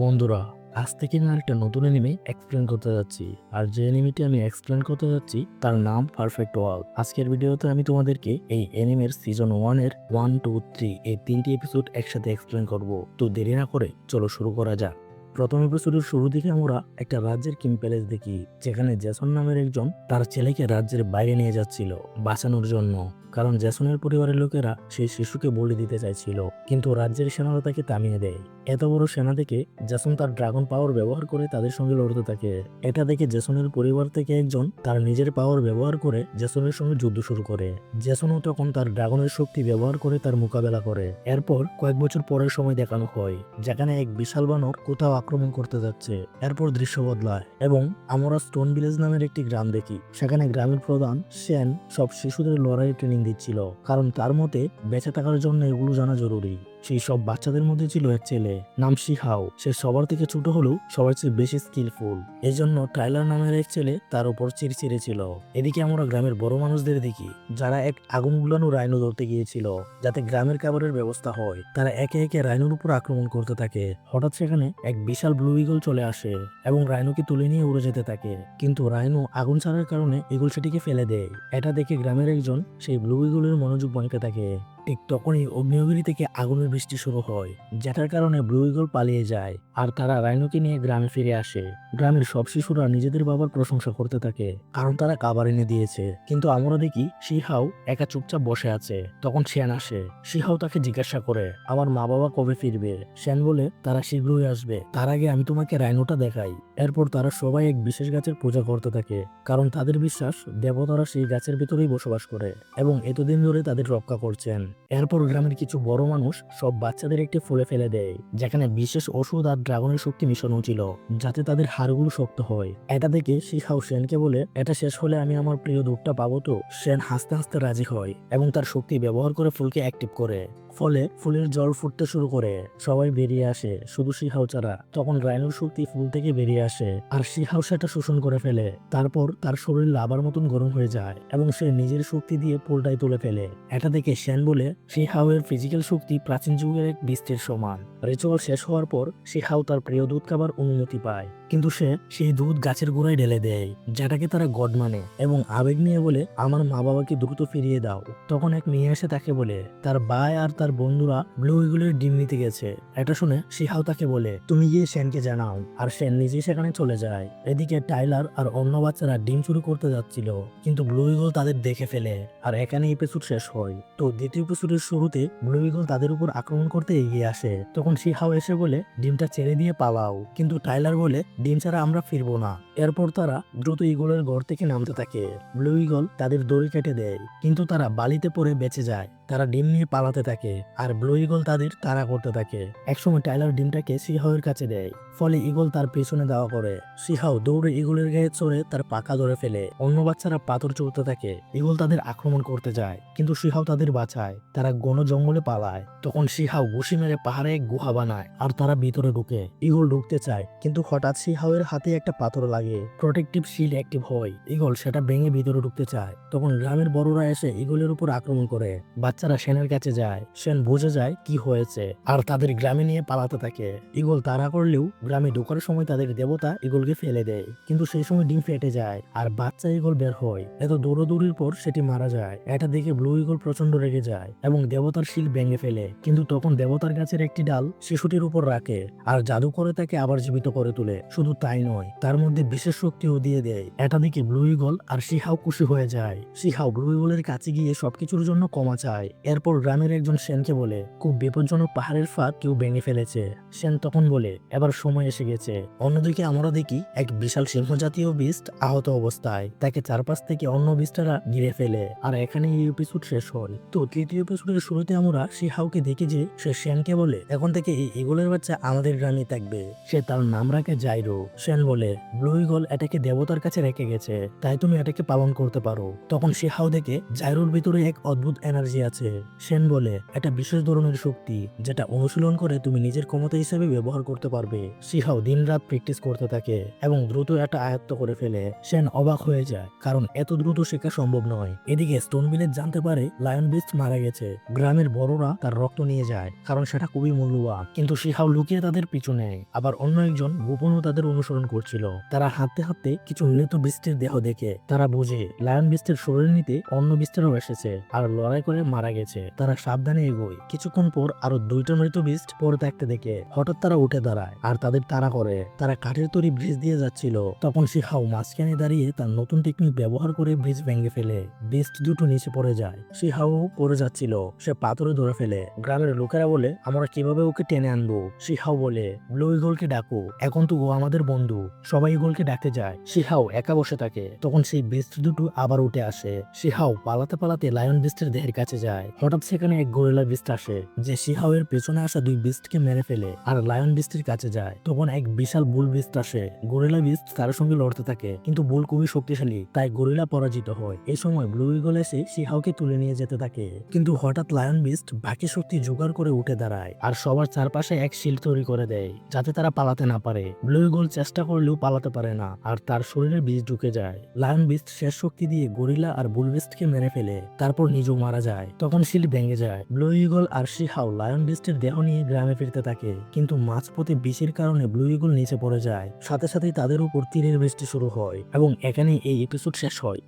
বন্ধুরা, আজ থেকে আমি একটা নতুন এনিমে এক্সপ্লেন করতে যাচ্ছি। আর যে এনিমেটি আমি এক্সপ্লেন করতে যাচ্ছি, তার নাম পারফেক্ট ওয়ার্ল্ড আজকের ভিডিওতে আমি তোমাদেরকে এই এনিমের সিজন ওয়ানের ওয়ান টু থ্রি এই তিনটি এপিসোড একসাথে এক্সপ্লেন করব। তো দেরি না করে চলো শুরু করা যাক। প্রথম এপিসোডের শুরু দিকে আমরা একটা রাজ্যের কিং প্যালেস দেখি, যেখানে জেসন নামের একজন তার ছেলেকে রাজ্যের বাইরে নিয়ে যাচ্ছিল, বাঁচানোর জন্য। কারণ জেসনের পরিবারের লোকেরা সেই শিশুকে বলি দিতে চাইছিল। কিন্তু রাজ্যের সেনারা তাকে থামিয়ে দেয়। এত বড় সেনা দেখে জেসন তার ড্রাগন পাওয়ার ব্যবহার করে তাদের সঙ্গে লড়তে থাকে। এটা দেখে জেসনের পরিবার থেকে একজন তার নিজের পাওয়ার ব্যবহার করে জেসনের সঙ্গে যুদ্ধ শুরু করে। জেসনও তখন তার ড্রাগনের শক্তি ব্যবহার করে তার মোকাবেলা করে। এরপর কয়েক বছর পরের সময় দেখানো হয়, যেখানে এক বিশাল বানর কোথাও আক্রমণ করতে যাচ্ছে। এরপর দৃশ্য বদলায় এবং আমরা স্টোন ভিলেজ নামের একটি গ্রাম দেখি। সেখানে গ্রামের প্রধান, সেন, সব শিশুদের লড়াই ট্রেনিং দিচ্ছিল কারণ তার মতে বেঁচে থাকার জন্য এগুলো জানা জরুরি। সেই সব বাচ্চাদের মধ্যে ছিল এক ছেলে, নাম শিহাও। সে সবার থেকে ছোট হলেও সবার চেয়ে বেশি স্কিলফুল এই জন্য টাইলার নামের এক ছেলে তার উপর চিরচিরে ছিল। এদিকে আমরা গ্রামের বড় মানুষদের দেখি, যারা এক আগুন গুলানো রাইনো ধরতে গিয়েছিল, যাতে গ্রামের খাবারের ব্যবস্থা হয়। তারা একে একে রাইনোর উপর আক্রমণ করতে থাকে। হঠাৎ সেখানে এক বিশাল ব্লু ইগল চলে আসে এবং রাইনোকে তুলে নিয়ে উড়ে যেতে থাকে। কিন্তু রাইনো আগুন ছাড়ার কারণে ইগল সেটিকে ফেলে দেয়। এটা দেখে গ্রামের একজন সেই ব্লু ইগলের মনোযোগ ভাঙতে থাকে। ঠিক তখনই অগ্নিগিরি থেকে আগুনের বৃষ্টি শুরু হয়, যেটার কারণে ব্লু ইগল পালিয়ে যায় আর তারা রাইনোকে নিয়ে গ্রামে ফিরে আসে। গ্রামের সব শিশুরা নিজেদের বাবার প্রশংসা করতে থাকে, কারণ তারা কাবার এনে দিয়েছে। কিন্তু আমরা দেখি শিহাও একা চুপচাপ বসে আছে। তখন সেন আসে, শিহাও তাকে জিজ্ঞাসা করে, আমার মা বাবা কবে ফিরবে? শ্যান বলে, তারা শীঘ্রই আসবে। তার আগে আমি তোমাকে রাইনোটা দেখাই। এরপর তারা সবাই এক বিশেষ গাছের পূজা করতে থাকে, কারণ তাদের বিশ্বাস দেবতারা সেই গাছের ভিতরেই বসবাস করে এবং এতদিন ধরে তাদের রক্ষা করছেন। এরপর গ্রামের কিছু বড় মানুষ সব বাচ্চাদের একটি ফুলে ফেলে দেয়, যেখানে বিশেষ ওষুধ আর ড্রাগনের শক্তি মিশানো ছিল, যাতে তাদের হাড়গুলো শক্ত হয়। এটা দেখে শিখাও সেনকে বলে, এটা শেষ হলে আমি আমার প্রিয় দুধটা পাবো তো? সেন হাসতে হাসতে রাজি হয় এবং তার শক্তি ব্যবহার করে ফুলকে অ্যাক্টিভ করে। ফলে ফুলের জল ফুটতে শুরু করে, সবাই বেরিয়ে আসে শুধু ছাড়া। তখন রাইনোর শক্তি ফুল থেকে বেরিয়ে আসে আর শিহাও সেটা শোষণ করে ফেলে। তারপর তার শরীর লাবার মতন গরম হয়ে যায় এবং সে নিজের শক্তি দিয়ে ফুলটাই তুলে ফেলে। এটা দেখে শ্যান বলে শিহাওয়ের ফিজিক্যাল শক্তি প্রাচীন যুগের এক বীজের সমান। রিচুয়াল শেষ হওয়ার পর শিহাও তার প্রিয় দুধ খাবার অনুমতি পায়। কিন্তু সে সেই দুধ গাছের গোড়ায় ঢেলে দেয়, যেটাকে তারা গড মানে এবং আবেগ নিয়ে বলে, আমার মা বাবাকে দ্রুত ফিরিয়ে দাও। তখন এক মেয়ে এসে তাকে বলে, তার ভাই আর তার বন্ধুরা ব্লু ইগুলের ডিম নিতে গেছে। এটা শুনে শিহাও তাকে বলে, তুমি গিয়ে সেনকে জানাও। আর সেন নিজেই সেখানে চলে যায়। এদিকে টাইলার আর অন্য বাচ্চারা ডিম চুরি করতে যাচ্ছিল, কিন্তু ব্লু ইগল তাদের দেখে ফেলে, আর এখানে এপিসোড শেষ হয়। তো দ্বিতীয় এপিসোডের শুরুতে ব্লু ইগল তাদের উপর আক্রমণ করতে এগিয়ে আসে। তখন শিহাও এসে বলে, ডিমটা ছেড়ে দিয়ে পালাও। কিন্তু টাইলার বলে ডিম ছাড়া আমরা ফিরবো না। এরপর তারা দ্রুত ইগলের ঘর থেকে নামতে থাকে। ব্লু ইগল তাদের দড়ি কেটে দেয়, কিন্তু তারা বালিতে পড়ে বেঁচে যায়। তারা ডিম নিয়ে পালাতে থাকে, আর ব্লু ইগল তাদের তাড়া করতে থাকে। একসময় টাইলার ডিমটাকে সিহাওয়ের কাছে দেয়, ফলে ইগল তার পেছনে দেওয়া করে। সিহাও দৌড়ে ইগলের গায়ে চড়ে তার পাকা ধরে ফেলে। অন্য বাচ্চারা পাথর চড়তে থাকে ইগল তাদের আক্রমণ করতে যায়, কিন্তু সিহাও তাদের বাঁচায়। তারা গণ জঙ্গলে পালায়, তখন সিহাও ঘুষি মেরে পাহাড়ে এক গুহা বানায়, আর তারা ভিতরে ঢুকে। ইগল ঢুকতে চায়, কিন্তু হঠাৎ সিহাওয়ের হাতে একটা পাথর লাগে প্রোটেকটিভ শিল্ড অ্যাক্টিভ হয়। ইগল সেটা ভেঙে ভিতরে ঢুকতে চায়। তখন গ্রামের বড়রা এসে ইগলের উপর আক্রমণ করে। বাচ্চারা সেনের কাছে যায়। সেন বুঝে যায় কি হয়েছে আর তাদের গ্রামে নিয়ে পালাতে থাকে। ইগল তাড়া করলেও গ্রামে ঢোকার সময় তাদের দেবতা ইগলকে ফেলে দেয়। কিন্তু সেই সময় ডিম ফেটে যায় আর বাচ্চা ইগল বের হয়। এত দৌড়দৌড়ির পর সেটি মারা যায়। এটা দেখে ব্লু ইগল প্রচণ্ড রেগে যায় এবং দেবতার শিল ভেঙে ফেলে। কিন্তু তখন দেবতার গাছের একটি ডাল শিশুটির উপর রাখে আর জাদু করে তাকে আবার জীবিত করে তোলে। শুধু তাই নয়, তার মধ্যে বিশেষ শক্তিও দিয়ে দেয়। এটা দেখে ব্লু ইগল আর শিহাও খুশি হয়ে যায়। শিহাও ব্লু ইগলের কাছে গিয়ে সবকিছুর জন্য ক্ষমা চায়। এরপর গ্রামের একজন সেনকে বলে, খুব বিপজ্জনক পাহাড়ের ফাঁক কেউ ভেঙে ফেলেছে। সেন তখন বলে, এবার সময় এসে গেছে। অন্যদিকে আমরা দেখি এক বিশাল সিংহ জাতীয় বিস্ট আহত অবস্থায়। তাকে চারপাশ থেকে অন্য বিস্টারা ঘিরে ফেলে। আর এখানে এই এপিসোড শেষ হয়। তো তৃতীয় এপিসোডের শুরুতে আমরা শিহাওকে দেখি যে, সে সেনকে বলে, এখন থেকে এই ইগলের বাচ্চা আমাদের গ্রামে থাকবে। সে তার নাম রাখে জাইরো। সেন বলে ব্লু ইগল এটাকে দেবতার কাছে রেখে গেছে, তাই তুমি এটাকে পালন করতে পারো। তখন শিহাও দেখে জাইরোর ভিতরে এক অদ্ভুত এনার্জি আছে। সেন বলে, এটা বিশেষ ধরনের শক্তি, যেটা অনুশীলন করে তুমি নিজের ক্ষমতা হিসেবে ব্যবহার করতে পারবে। শিহাও দিনরাত প্র্যাকটিস করতে থাকে এবং দ্রুত এটা আয়ত্ত করে ফেলে। সেন অবাক হয়ে যায়, কারণ এত দ্রুত শেখা সম্ভব নয়। এদিকে স্টোন ভিলেজ জানতে পারে লায়ন বিস্ট মারা গেছে। গ্রামের বড়রা তার রক্ত নিয়ে যায়, কারণ সেটা খুবই মূল্যবান। কিন্তু সিহাও লুকিয়ে তাদের পিছু নেয়। আবার অন্য একজন গোপনও তাদের অনুসরণ করছিল। তারা হাঁটতে হাঁটতে কিছু মৃত বৃষ্টির দেহ দেখে। তারা বুঝে, লায়ন বৃষ্টির শরীর নিতে অন্য বিস্টেরও এসেছে আর লড়াই করে মারা গেছে। তারা সাবধানে এগোয়। কিছুক্ষণ পর আরও দুইটা মৃত বৃষ্ট পরে থাকতে দেখে, হঠাৎ তারা উঠে দাঁড়ায় আর তাদের তাড়া করে। তারা কাঠের তৈরি ব্রিজ দিয়ে যাচ্ছিল। তখন শিহাও মাঝখানে দাঁড়িয়ে তার নতুন টেকনিক ব্যবহার করে ব্রিজ ভেঙে ফেলে। বিস্ট দুটো নিচে পড়ে যায়। শিহাও পড়ে যাচ্ছিল। সে পাথরে ধরে ফেলে। গ্রামের লোকেরা বলে, আমরা কীভাবে ওকে টেনে আনব? শিহাও বলে, ব্লু ইগলকে ডাকো। এখন তো ও আমাদের বন্ধু। সবাই ইগলকে ডাকতে যায়। শিহাও একা বসে থাকে। তখন সেই বিস্ট দুটো আবার উঠে আসে। শিহাও পালাতে পালাতে লায়ন বিস্টের দেহের কাছে যায়। হঠাৎ সেখানে এক গোরিলা বিস্ট আসে, যে শিহাওয়ের পেছনে আসা দুই বিস্টকে মেরে ফেলে আর লায়ন বিস্টের কাছে যায়। তখন এক বিশাল বুল বিস্ট আসে। গরিলা বিস্ট তার সঙ্গে লড়তে থাকে, কিন্তু বুল খুবই শক্তিশালী, তাই গরিলা পরাজিত হয়। এই সময় ব্লু ইগল এসে শিহাওকে তুলে নিয়ে যেতে থাকে। কিন্তু হঠাৎ লায়ন বিস্ট বাকি শক্তি জোগাড় করে উঠে দাঁড়ায় আর সবার চারপাশে এক শিল তৈরি করে দেয়, যাতে তারা পালাতে না পারে। ব্লু ইগল চেষ্টা করলেও পালাতে পারে না, আর তার শরীরে বিষ ঢুকে যায়। লায়ন বিস্ট শেষ শক্তি দিয়ে গরিলা আর বুল বিস্টকে মেরে ফেলে, তারপর নিজেও মারা যায়। তখন শিল ভেঙে যায়। ব্লু ইগল আর শিহাও লায়ন বিস্টের দেহ নিয়ে গ্রামে ফিরতে থাকে, কিন্তু মাঝপথে বিষের কারণে ব্লু ইগল নিচে পড়ে যায়। সাথে সাথেই তাদের উপর তীরের বৃষ্টি শুরু হয়, এবং এখানে এই এপিসোড শেষ হয়।